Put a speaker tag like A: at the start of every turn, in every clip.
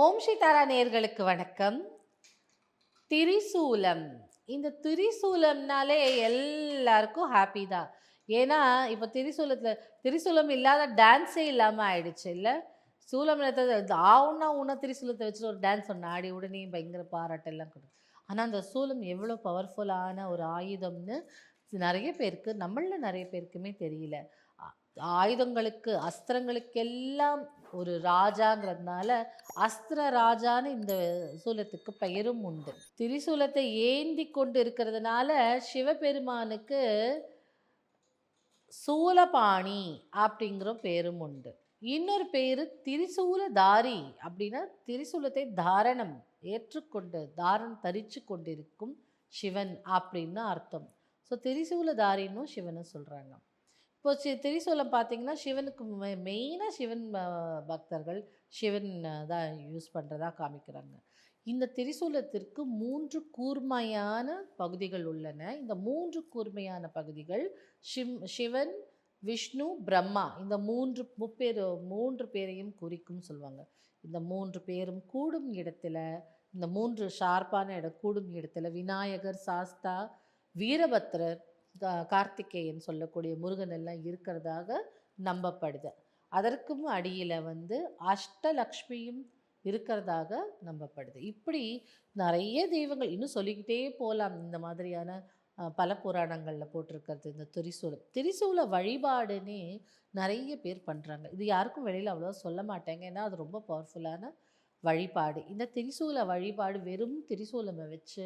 A: ஓம் சீதாரா நேர்களுக்கு வணக்கம். திரிசூலம். இந்த திரிசூலம்னாலே எல்லாருக்கும் ஹாப்பி தான். ஏன்னா இப்போ திரிசூலத்தில் திரிசூலம் இல்லாத டான்ஸே இல்லாமல் ஆயிடுச்சு இல்லை? சூலம் ஆவுன்னா ஊனா திரிசூலத்தை வச்சுட்டு ஒரு டான்ஸ் ஒன்று ஆடி உடனே பயங்கர பாராட்டெல்லாம் கொடுக்கும். ஆனால் அந்த சூலம் எவ்வளோ பவர்ஃபுல்லான ஒரு ஆயுதம்னு நிறைய பேருக்கு நம்மளில் நிறைய பேருக்குமே தெரியல. ஆயுதங்களுக்கு அஸ்திரங்களுக்கெல்லாம் ஒரு ராஜாங்கிறதுனால அஸ்திர ராஜான்னு இந்த சூலத்துக்கு பெயரும் உண்டு. திரிசூலத்தை ஏந்தி கொண்டு இருக்கிறதுனால சிவபெருமானுக்கு சூலபாணி அப்படிங்கிற பேரும் உண்டு. இன்னொரு பேர் திரிசூலதாரி அப்படின்னா திரிசூலத்தை தாரணம் ஏற்றுக்கொண்டு தாரணம் தரிச்சு கொண்டிருக்கும் சிவன் அப்படின்னு அர்த்தம். ஸோ திரிசூலதாரின்னும் சிவனை சொல்கிறாங்க இப்போ சி திரிசூலம் பார்த்தீங்கன்னா சிவனுக்கு மெயினாக சிவன் பக்தர்கள் சிவன் தான் யூஸ் பண்ணுறதா காமிக்கிறாங்க. இந்த திரிசூலத்திற்கு மூன்று கூர்மையான பகுதிகள் உள்ளன. இந்த மூன்று கூர்மையான பகுதிகள் சிவ் சிவன் விஷ்ணு பிரம்மா. இந்த மூன்று முப்பேர் மூன்று பேரையும் குறிக்கும் சொல்லுவாங்க. இந்த மூன்று பேரும் கூடும் இடத்துல இந்த மூன்று ஷார்ப்பான இடம் கூடும் இடத்துல விநாயகர் சாஸ்தா வீரபத்ரர் கார்த்திகேயன் சொல்லக்கூடிய முருகன் எல்லாம் இருக்கிறதாக நம்பப்படுது. அதற்கும் அடியில் வந்து அஷ்டலக்ஷ்மியும் இருக்கிறதாக நம்பப்படுது. இப்படி நிறைய தெய்வங்கள் இன்னும் சொல்லிக்கிட்டே போகலாம் இந்த மாதிரியான பல புராணங்களில் போட்டிருக்கிறது இந்த திரிசூலம். திரிசூல வழிபாடுன்னே நிறைய பேர் பண்ணுறாங்க இது யாருக்கும் வெளியில் அவ்வளோ சொல்ல மாட்டாங்க. ஏன்னா அது ரொம்ப பவர்ஃபுல்லான வழிபாடு. இந்த திரிசூல வழிபாடு வெறும் திரிசூலமை வச்சு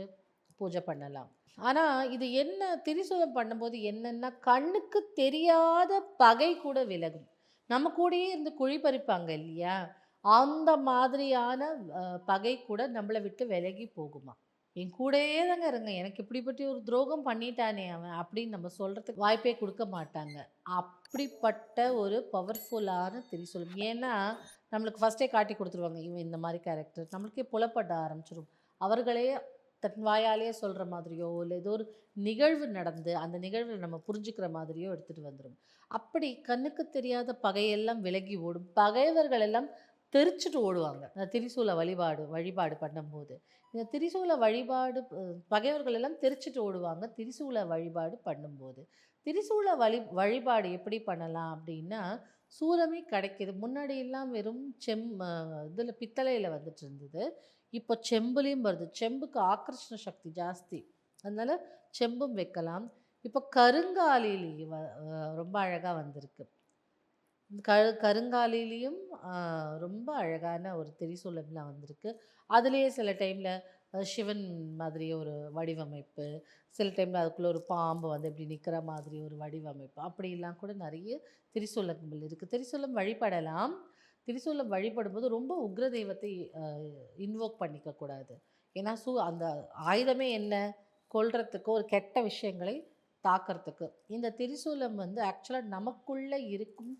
A: பூஜை பண்ணலாம். ஆனால் இது என்ன திரிசூலம் பண்ணும்போது என்னென்னா கண்ணுக்கு தெரியாத பகை கூட விலகும். நம்ம கூடயே இருந்து குழி பறிப்பாங்க இல்லையா? அந்த மாதிரியான பகை கூட நம்மளை விட்டு விலகி போகுமா? என் கூடயே தாங்க இருங்க. எனக்கு இப்படிப்பட்ட ஒரு துரோகம் பண்ணிட்டானே அவன் அப்படின்னு நம்ம சொல்கிறதுக்கு வாய்ப்பே கொடுக்க மாட்டாங்க. அப்படிப்பட்ட ஒரு பவர்ஃபுல்லான திரிசூலம். ஏன்னா நம்மளுக்கு ஃபஸ்ட்டே காட்டி கொடுத்துருவாங்க இவன் இந்த மாதிரி கேரக்டர் நம்மளுக்கே புலப்பட ஆரம்பிச்சிடும் அவர்களே தன் வாயாலேயே சொல்கிற மாதிரியோ இல்லை ஏதோ ஒரு நிகழ்வு நடந்து அந்த நிகழ்வில் நம்ம புரிஞ்சுக்கிற மாதிரியோ எடுத்துகிட்டு வந்துடும் அப்படி கண்ணுக்கு தெரியாத பகையெல்லாம் விலகி ஓடும். பகைவர்கள் எல்லாம் தெரிச்சுட்டு ஓடுவாங்க. இந்த திரிசூல வழிபாடு வழிபாடு பண்ணும்போது. இந்த திரிசூல வழிபாடு பகைவர்கள் எல்லாம் தெரிச்சுட்டு ஓடுவாங்க. திரிசூல வழிபாடு பண்ணும்போது. திரிசூல வழி வழிபாடு எப்படி பண்ணலாம் அப்படின்னா சூலமே கிடைக்கிது. முன்னாடி எல்லாம் வெறும் செம் இதில் பித்தளையில் வந்துட்டு இருந்தது. இப்போ செம்புலேயும் வருது. செம்புக்கு ஆக்கர்ஷண சக்தி ஜாஸ்தி. அதனால் செம்பும் வைக்கலாம். இப்போ கருங்காலிலேயே வ ரொம்ப அழகாக வந்திருக்கு. கரு கருங்காலிலையும் ரொம்ப அழகான ஒரு திரிசூலம்லாம் வந்திருக்கு. அதுலேயே சில டைமில் சிவன் மாதிரி ஒரு வடிவமைப்பு. சில டைமில் அதுக்குள்ளே ஒரு பாம்பு வந்து இப்படி நிற்கிற மாதிரி ஒரு வடிவமைப்பு. அப்படிலாம் கூட நிறைய திரிசூலங்கள் இருக்குது திரிசூலம் வழிபடலாம். திரிசூலம் வழிபடும்போது ரொம்ப உக்ர தெய்வத்தை இன்வோக் பண்ணிக்கக்கூடாது ஏன்னா சூ அந்த ஆயுதமே என்ன? கொள்றதுக்கு ஒரு கெட்ட விஷயங்களை தாக்கிறதுக்கு. இந்த திரிசூலம் வந்து ஆக்சுவலாக நமக்குள்ளே இருக்கும்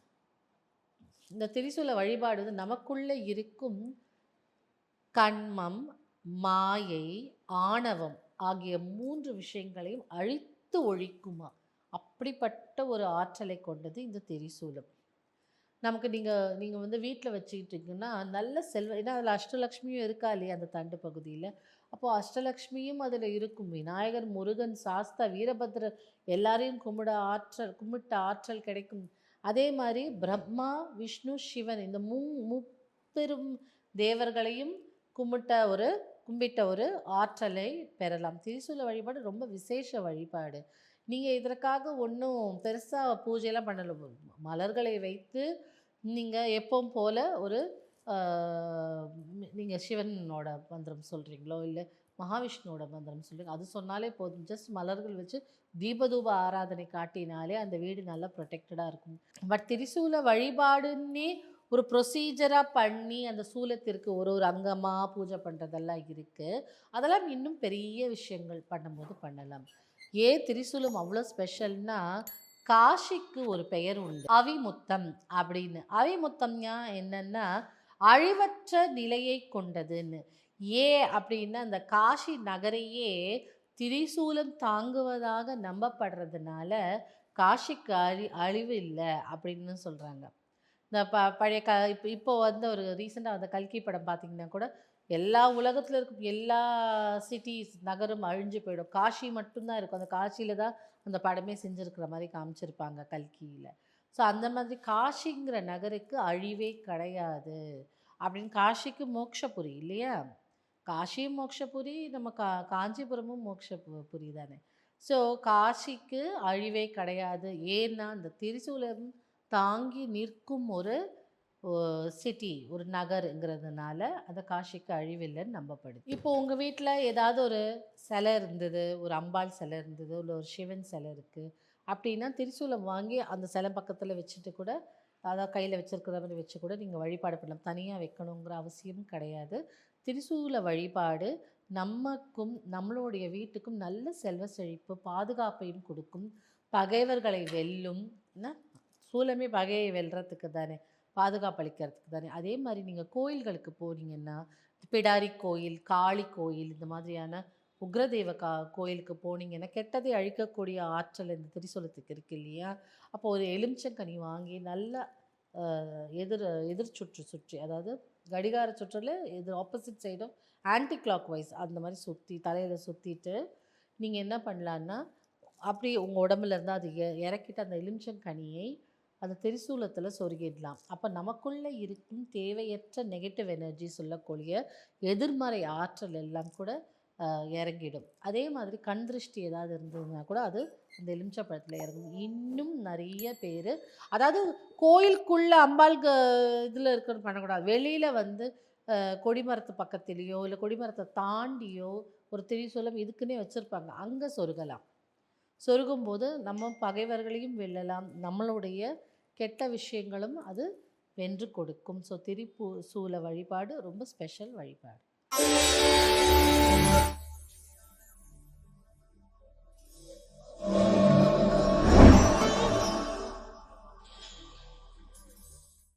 A: இந்த திரிசூல வழிபாடு வந்து நமக்குள்ளே இருக்கும் கண்மம் மாயை ஆணவம் ஆகிய மூன்று விஷயங்களையும் அழித்து ஒழிக்குமா? அப்படிப்பட்ட ஒரு ஆற்றலை கொண்டது இந்த திரிசூலம். நமக்கு நீங்கள் நீங்கள் வந்து வீட்டில் வச்சுக்கிட்டிங்கன்னா நல்ல செல்வ ஏன்னா அதில் அஷ்டலக்ஷ்மியும் இருக்கா இல்லையா அந்த தண்டு பகுதியில்? அப்போது அஷ்டலக்ஷ்மியும் அதில் இருக்கும். விநாயகர் முருகன் சாஸ்தா வீரபத்ரர் எல்லாரையும் கும்பிட ஆற்றல் கும்பிட்ட ஆற்றல் கிடைக்கும். அதே மாதிரி பிரம்மா விஷ்ணு சிவன் இந்த மூ முப்பெரும் தேவர்களையும் கும்பிட்ட ஒரு கும்பிட்ட ஒரு ஆற்றலை பெறலாம். திரிசூல வழிபாடு ரொம்ப விசேஷ வழிபாடு. நீங்கள் இதற்காக ஒன்றும் பெருசாக பூஜையெல்லாம் பண்ணல. மலர்களை வைத்து நீங்கள் எப்பவும் போல் ஒரு நீங்கள் சிவனோட மந்திரம் சொல்கிறீங்களோ இல்லை மகாவிஷ்ணுவோட மந்திரம் சொல்லுங்க அது சொன்னாலே போதும். ஜஸ்ட் மலர்கள் வச்சு தீபதூப ஆராதனை காட்டினாலே அந்த வீடு நல்லா ப்ரொடெக்டடாக இருக்கும். பட் திரிசூல வழிபாடுன்னே ஒரு ப்ரொசீஜராக பண்ணி அந்த சூலத்திற்கு ஒரு ஒரு அங்கமாக பூஜை பண்ணுறதெல்லாம் இருக்குது அதெல்லாம் இன்னும் பெரிய விஷயங்கள் பண்ணும்போது பண்ணலாம். ஏன் திரிசூலம் அவ்வளோ ஸ்பெஷல்னா காஷிக்கு ஒரு பெயர் உண்டு. அவிமுத்தம் அப்படின்னு. அவிமுத்தம்னா என்னன்னா அழிவற்ற நிலையை கொண்டதுன்னு. ஏ அப்படின்னா அந்த காஷி நகரையே திரிசூலம் தாங்குவதாக நம்பப்படுறதுனால காஷிக்கு அழி அழிவு இல்லை அப்படின்னு சொல்கிறாங்க இந்த ப பழைய க இப்போ இப்போ வந்த ஒரு ரீசெண்டாக வந்த கல்கி படம் பார்த்தீங்கன்னா கூட எல்லா உலகத்தில் இருக்கும் எல்லா சிட்டிஸ் நகரும் அழிஞ்சு போயிடும். காஷி மட்டும்தான் இருக்கும். அந்த காஷியில் தான் அந்த படமே செஞ்சுருக்கிற மாதிரி காமிச்சிருப்பாங்க கல்கியில். ஸோ அந்த மாதிரி காஷிங்கிற நகருக்கு அழிவே கிடையாது. அப்படின்னு காஷிக்கு மோக்ஷபுரி இல்லையா? காஷியும் மோக்ஷபுரி நம்ம கா காஞ்சிபுரமும் மோக்ஷபுரி தானே. ஸோ காஷிக்கு அழிவே கிடையாது. ஏன்னா அந்த திரிசூலம் தாங்கி நிற்கும் ஒரு சிட்டி ஒரு நகருங்கிறதுனால அந்த காஷிக்கு அழிவில்லைன்னு நம்பப்படுது. இப்போ உங்கள் வீட்டில் ஏதாவது ஒரு சிலை இருந்தது ஒரு அம்பாள் சிலை இருந்தது இல்லை ஒரு சிவன் சிலை இருக்குது அப்படின்னா திரிசூலம் வாங்கி அந்த சிலை பக்கத்தில் வச்சுட்டு கூட அதாவது கையில் வச்சுருக்கிற மாதிரி வச்சு கூட நீங்கள் வழிபாடு பண்ணலாம். தனியாக வைக்கணுங்கிற அவசியம் கிடையாது. திரிசூல வழிபாடு நமக்கும் நம்மளுடைய வீட்டுக்கும் நல்ல செல்வ செழிப்பு பாதுகாப்பையும் கொடுக்கும். பகைவர்களை வெல்லும் என்ன? சூலமே பகையை வெல்றதுக்கு தானே பாதுகாப்பு அளிக்கிறதுக்கு தானே. அதே மாதிரி நீங்கள் கோயில்களுக்கு போனீங்கன்னா பிடாரி கோயில் காளி கோயில் இந்த மாதிரியான உக்ரதேவ கா கோயிலுக்கு போனீங்கன்னா கெட்டதை அழிக்கக்கூடிய ஆற்றல் இந்த திரிசூலத்துக்கு இருக்கு இல்லையா? அப்போ ஒரு எலுமிச்சங்கனி வாங்கி நல்லா எதிர் எதிர் சுற்று சுற்றி அதாவது கடிகார சுற்றில் எதிர் ஆப்போசிட் சைடும் ஆன்டி கிளாக் வைஸ் அந்த மாதிரி சுற்றி தலையில் சுற்றிட்டு நீங்கள் என்ன பண்ணலான்னா அப்படியே உங்கள் உடம்புலேருந்து அது இறக்கிட்டு அந்த எலுமிச்சங்கனியை அந்த திரிசூலத்தில் சொருகிடலாம். அப்போ நமக்குள்ளே இருக்கும் தேவையற்ற நெகட்டிவ் எனர்ஜி சொல்லக்கூடிய எதிர்மறை ஆற்றல் எல்லாம் கூட இறங்கிடும். அதே மாதிரி கண் திருஷ்டி ஏதாவது இருந்ததுன்னா கூட அது அந்த எலுமிச்சப்பழத்தில் இறங்கும். இன்னும் நிறைய பேர் அதாவது கோயிலுக்குள்ளே அம்பாள் இதில் இருக்கிற பண்ணக்கூடாது. வெளியில் வந்து கொடிமரத்து பக்கத்துலேயோ இல்லை கொடிமரத்தை தாண்டியோ ஒரு திரிசூலம் இதுக்குன்னே வச்சுருப்பாங்க. அங்கே சொருகலாம். சொருகும்போது நம்ம பகைவர்களையும் வெல்லலாம். நம்மளுடைய கெட்ட விஷயங்களும் அது வென்று கொடுக்கும். ஸோ திரிப்பு சூல வழிபாடு ரொம்ப ஸ்பெஷல் வழிபாடு.